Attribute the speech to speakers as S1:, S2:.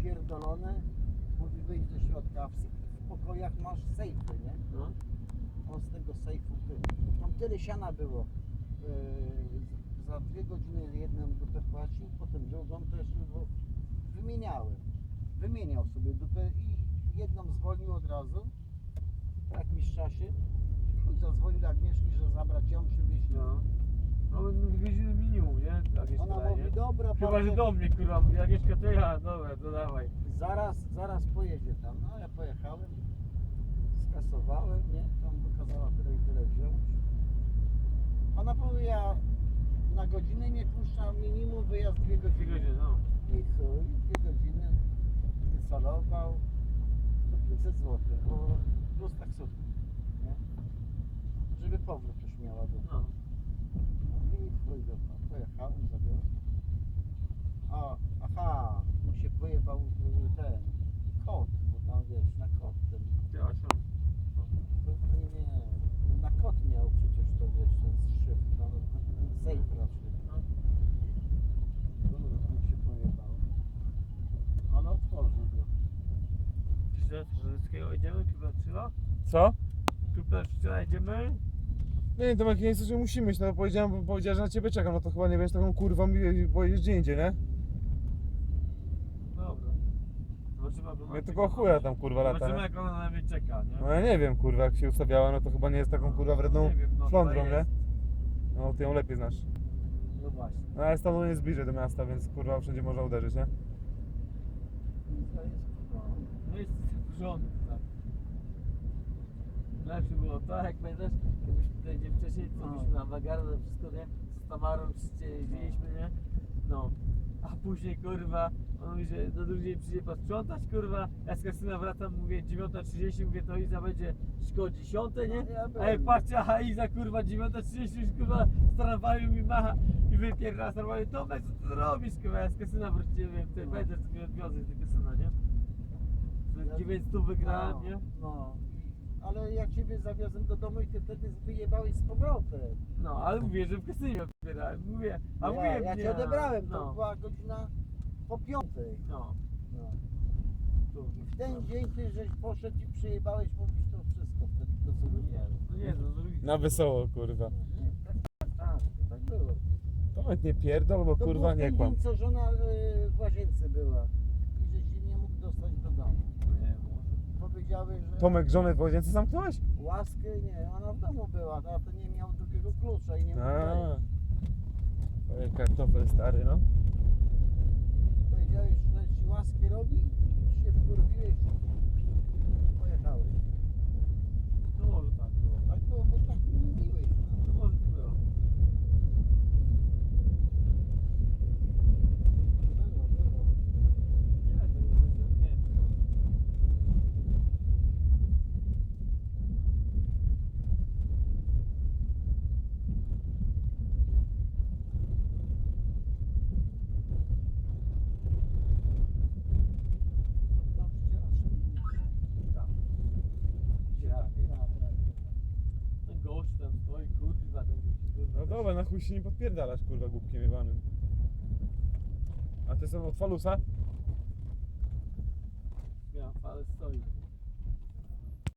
S1: rozpierdolone. Mówi wyjść do środka, a w, w pokojach masz sejfy, nie?
S2: No.
S1: On z tego sejfu ty. Tam tyle siana było. Yy, za dwie godziny jedną dupę płacił, potem drugą też bo wymieniałem. Wymieniał sobie dupę i jedną zwolnił od razu. Po jakimś czasie. Chuj zadzwonił do Agnieszki, że zabrać ją przywieźć.
S2: No. No, godziny minimum, nie? Tak jest
S1: Ona
S2: wydaje,
S1: mówi,
S2: nie?
S1: Dobra,
S2: Chyba, że do mnie, kurwa, mówi, Agnieszka, to ja, dobra, to dawaj.
S1: zaraz, zaraz pojedzie tam. No ja pojechałem, skasowałem, nie? Tam wykazała tyle i tyle wziąć. Ona powie, ja na godzinę nie puszczam, minimum wyjazd dwie
S2: Dwie
S1: godziny.
S2: godziny, no.
S1: I chuj, dwie godziny wysalował to 500 zł, bo plus taksówka, nie? Żeby powrót już miała do.
S2: No
S1: i chuj dobra, pojechałem, zawiozłem. A, aha, mu się pojebał y, ten kot, bo tam wiesz, na kot ten,
S2: Ja, co?
S1: to, nie, nie, na kot miał przecież to wiesz, ten szyfr, no, ten sejf raczej. Dobra, mu się pojebał. On otworzył go.
S2: Trzeleckiego idziemy, Trzyla?
S3: Co?
S2: Trzyla idziemy?
S3: Nie wiem, Tomek, nie jest, że musimy iść, no bo powiedziałem, bo powiedziała, że na ciebie czekam, no to chyba nie będziesz taką kurwą i pojedziesz gdzie indziej, nie?
S2: Dobra. Zobaczymy, jak ona
S3: Ja tylko chuja tam kurwa lata,
S2: Zobaczymy,
S3: nie?
S2: jak ona na mnie czeka, nie?
S3: No ja nie wiem, kurwa, jak się ustawiała, no to chyba nie jest taką kurwa wredną
S2: Nie wiem, no,
S3: flądrą,
S2: chyba
S3: nie?
S2: jest.
S3: No ty ją lepiej znasz.
S1: No właśnie.
S3: No ale stąd jest bliżej do miasta, więc kurwa wszędzie można uderzyć, nie?
S1: To jest no,
S2: No porządek, tak. Lepsze było to, jak pamiętasz, kiedyśmy tutaj gdzie wcześniej, co
S1: No.
S2: byliśmy na Wagardę, wszystko, nie? Z Tamarą wszyscy jeździliśmy, nie? No. A później, kurwa, on mówi, że do drugiej przyjdzie posprzątać, kurwa. Ja z kasyna wracam, mówię 9.30, mówię, to Iza będzie szkoło 10, nie?
S1: No, ja byłem.
S2: patrzę, aha, Iza, kurwa, 9.30 już, kurwa, z tramwaju mi macha i wypierdala z tramwaju. Tomek, co ty robisz, kurwa? Ja z kasyna wróciłem, wiem, ty
S1: No.
S2: będę sobie odwiozę z kasyna, nie?
S1: Ja-
S2: 900 wygrałem,
S1: no,
S2: nie?
S1: No. Ale ja ciebie zawiozłem do domu i ty wtedy wyjebałeś z powrotem.
S2: No, ale mówię, że w kasynie odbierałem. Mówię, a
S1: ja,
S2: mówię,
S1: ja
S2: nie,
S1: cię odebrałem, to
S2: no,
S1: była godzina po piątej.
S2: no.
S1: No.
S2: Tu.
S1: I w ten dzień ty żeś poszedł i przejebałeś, mówisz to wszystko wtedy, to co
S2: Nie, no nie, no drugi.
S3: Na wesoło, kurwa.
S1: No, nie, tak, tak, tak, to tak było.
S3: Tomek nie pierdol, bo
S1: To
S3: kurwa nie kłam.
S1: dzień, co żona y, w łazience była i żeś się nie mógł dostać do domu.
S2: Nie, może.
S1: Powiedziały, że
S3: Tomek żonę w łazience zamknąłeś?
S1: łaskę, nie, ona w domu była, a to nie miał drugiego klucza i nie mógł
S3: A.
S1: wejść.
S3: Oj, kartofel stary, no.
S1: Powiedziałeś, że ci łaskę robi, się wkurwiłeś i pojechałeś.
S2: To może tak było.
S1: Tak było, bo tak mi mówiłeś.
S2: To
S1: No.
S2: może tak było.
S1: Było, było.
S2: Nie, to już nie.
S1: No tam przecież
S2: Tak.
S1: Ja, ja, ja.
S2: Ten gość tam stoi, kurwa, ten kurwa.
S3: No dobra, na chuj się nie podpierdalasz, kurwa, głupkiem jebanym. A ty są od falusa?
S2: Ja, ale stoi.